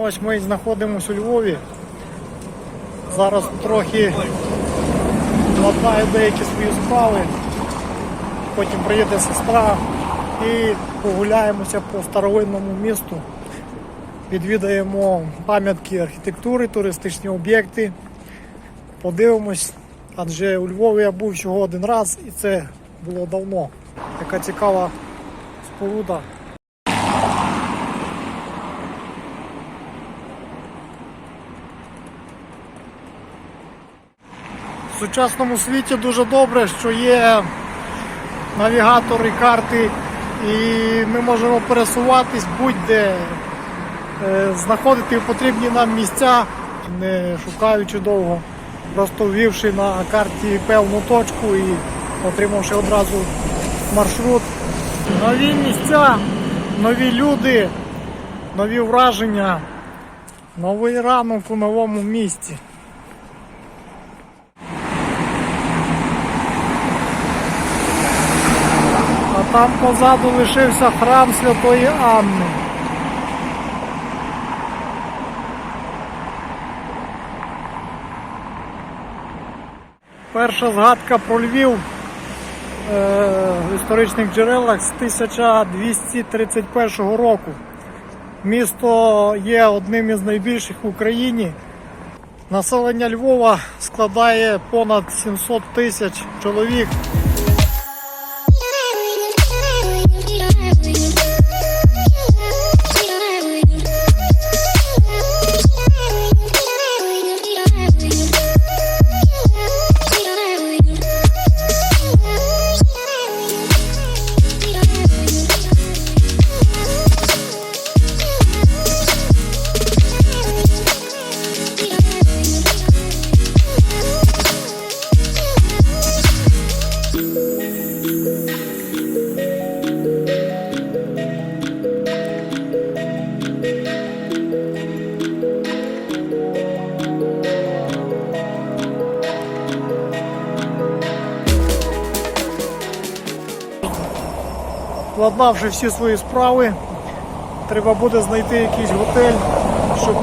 Ось ми знаходимося у Львові. Зараз трохи ладнаю деякі свої справи. Потім приїде сестра і прогуляємося по старовинному місту. Відвідаємо пам'ятки архітектури, туристичні об'єкти. Подивимось, адже у Львові я був всього один раз і це було давно. Така цікава споруда. Сучасному світі дуже добре, що є навігатори, карти, і ми можемо пересуватись будь-де, е, знаходити потрібні нам місця, не шукаючи довго, просто ввівши на карті певну точку і отримавши одразу маршрут. Нові місця, нові люди, нові враження, новий ранок у новому місці. Там позаду лишився храм Святої Анни. Перша згадка про Львів е, в історичних джерелах з 1231 року. Місто є одним із найбільших в Україні. Населення Львова складає понад 700 тисяч чоловік. Владнавши всі свої справи, треба буде знайти якийсь готель, щоб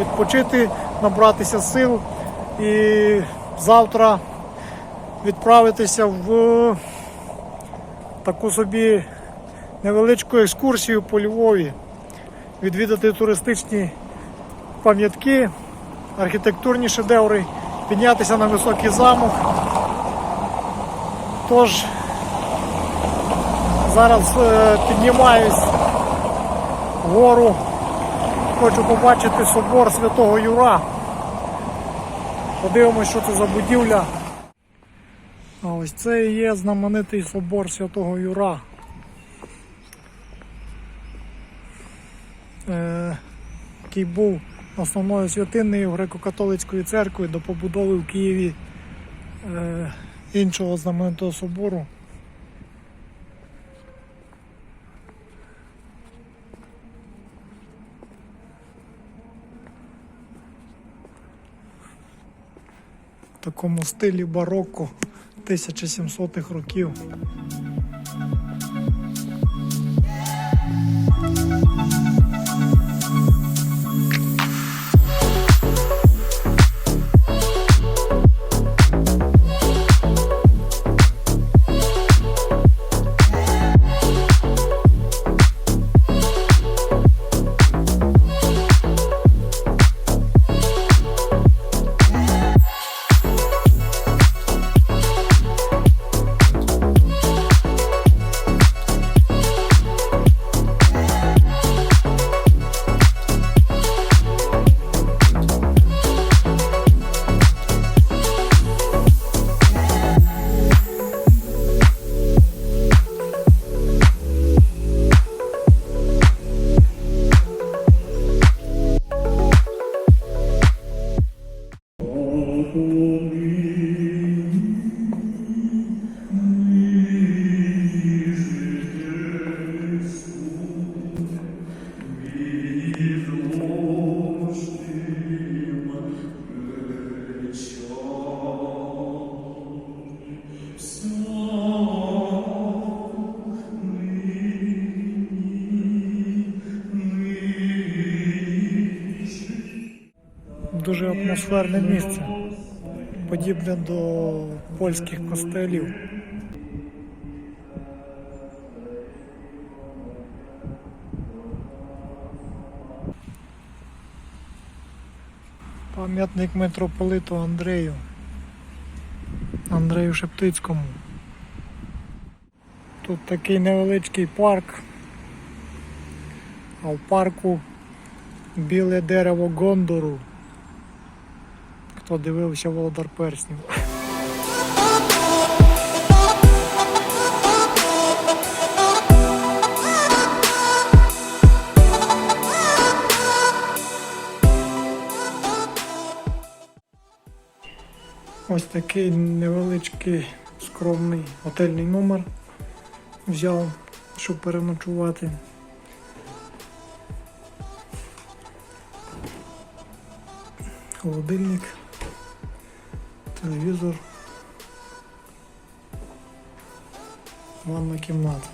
відпочити, набратися сил і завтра відправитися в таку собі невеличку екскурсію по Львові, відвідати туристичні пам'ятки, архітектурні шедеври, піднятися на високий замок. Тож Зараз е, піднімаюсь вгору, хочу побачити собор Святого Юра. Подивимось, що це за будівля. А ось це і є знаменитий собор Святого Юра. Е, який був основною святинною греко-католицької церкви до побудови в Києві е, іншого знаменитого собору. Такому стилі бароко 1700-х років. Атмосферне місце, подібне до польських костелів. Пам'ятник митрополиту Андрею. Андрею Шептицькому. Тут такий невеличкий парк, а в парку біле дерево Гондору. Хто дивився Володар Перснів. Ось такий невеличкий скромний готельний номер взяв, щоб переночувати. Холодильник, телевізор, ванна кімната.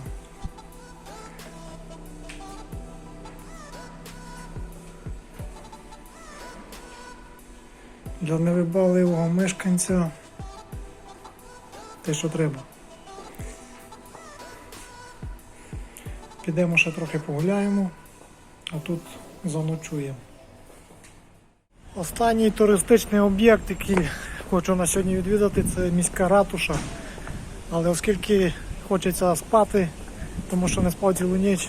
Для невибагливого мешканця те, що треба. Підемо ще трохи погуляємо, а тут заночуємо. Останній туристичний об'єкт, який хочу на сьогодні відвідати, це міська ратуша. Але оскільки хочеться спати, тому що не спав цілу ніч,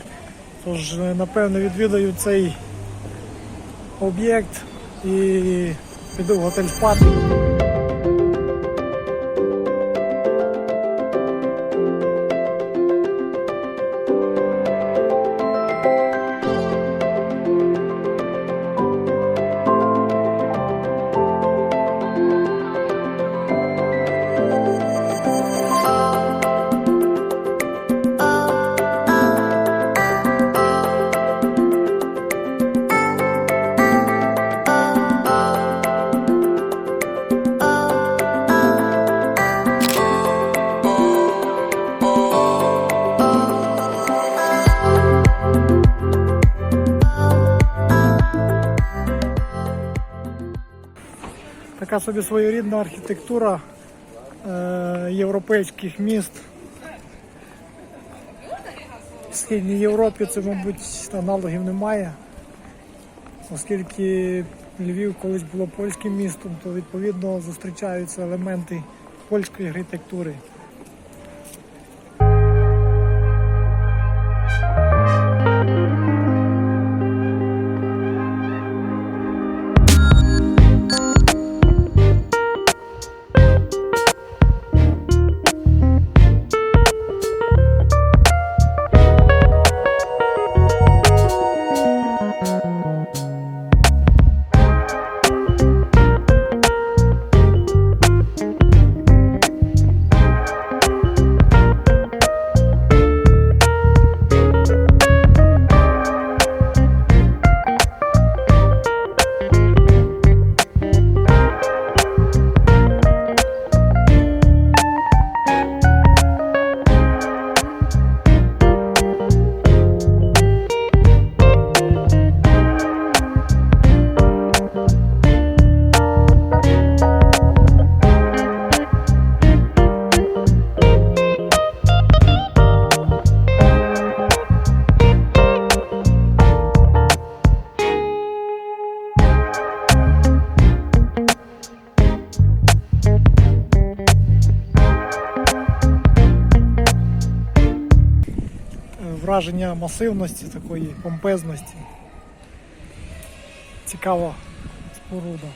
тож е, напевно відвідаю цей об'єкт і піду в готель спати. Собі своєрідна архітектура е, європейських міст. В Східній Європі це, мабуть, аналогів немає. Оскільки Львів колись було польським містом, то відповідно зустрічаються елементи польської архітектури. Враження масивності, такої помпезності. Цікава споруда.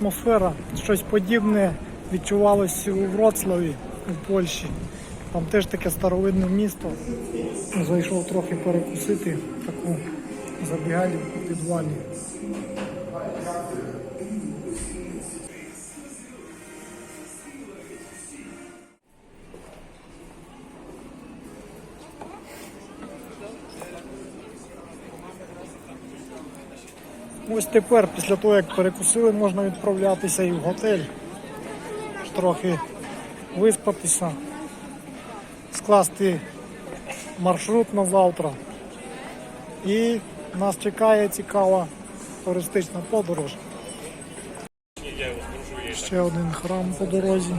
Атмосфера, щось подібне відчувалось у Вроцлаві у Польщі. Там теж таке старовинне місто. Зайшов трохи перекусити таку забігалівку у підвалі. Ось тепер, після того, як перекусили, можна відправлятися і в готель. Трохи виспатися, скласти маршрут на завтра. І нас чекає цікава туристична подорож. Ще один храм по дорозі.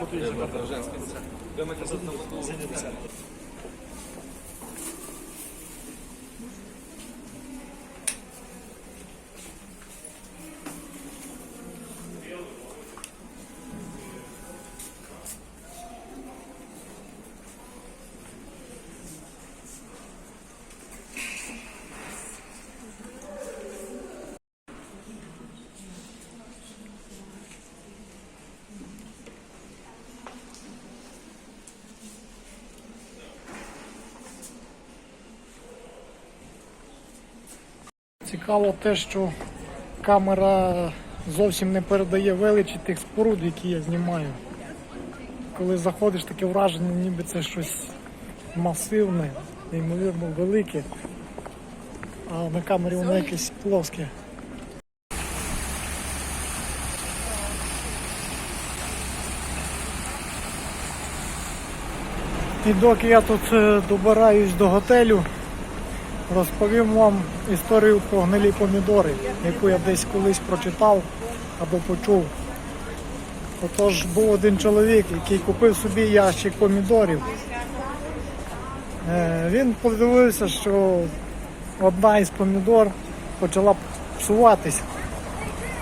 Цікаво те, що камера зовсім не передає величі тих споруд, які я знімаю. Коли заходиш, таке враження, ніби це щось масивне, неймовірно велике, а на камері воно якесь плоске. І доки я тут е, добираюсь до готелю, розповім вам історію про гнилі помідори, яку я десь колись прочитав або почув. Отож був один чоловік, який купив собі ящик помідорів. Е, Він подивився, що одна із помідор почала псуватись,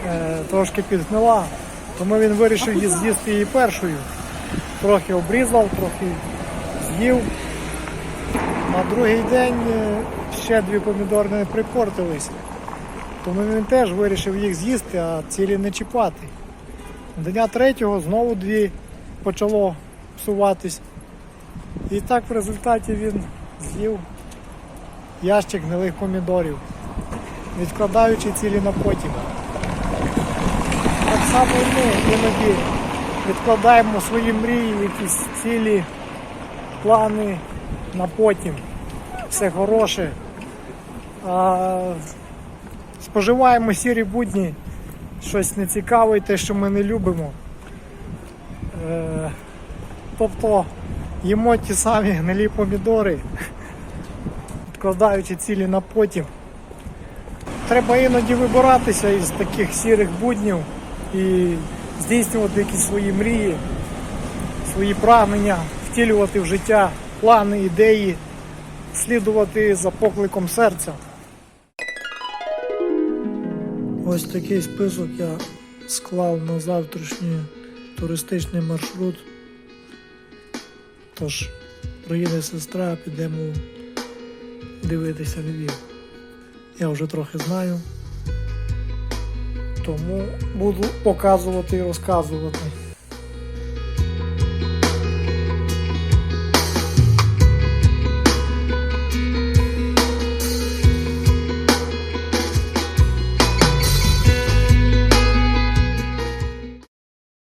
е, трошки підгнила, тому він вирішив її з'їсти її першою. Трохи обрізав, трохи з'їв. На другий день е, ще дві помідори не припортились. Тому він теж вирішив їх з'їсти, а цілі не чіпати. Дня третього знову дві почало псуватись. І так в результаті він з'їв ящик гнилих помідорів, відкладаючи цілі на потім. Так само і ми іноді відкладаємо свої мрії, якісь цілі, плани на потім. Все хороше. А споживаємо сірі будні, щось нецікаве, і те, що ми не любимо. Е, тобто їмо ті самі гнилі помідори, відкладаючи цілі на потім. Треба іноді вибиратися із таких сірих буднів і здійснювати якісь свої мрії, свої прагнення, втілювати в життя плани, ідеї, слідувати за покликом серця. Ось такий список я склав на завтрашній туристичний маршрут. Тож, приїде сестра, підемо дивитися Львів. Я вже трохи знаю. Тому буду показувати і розказувати.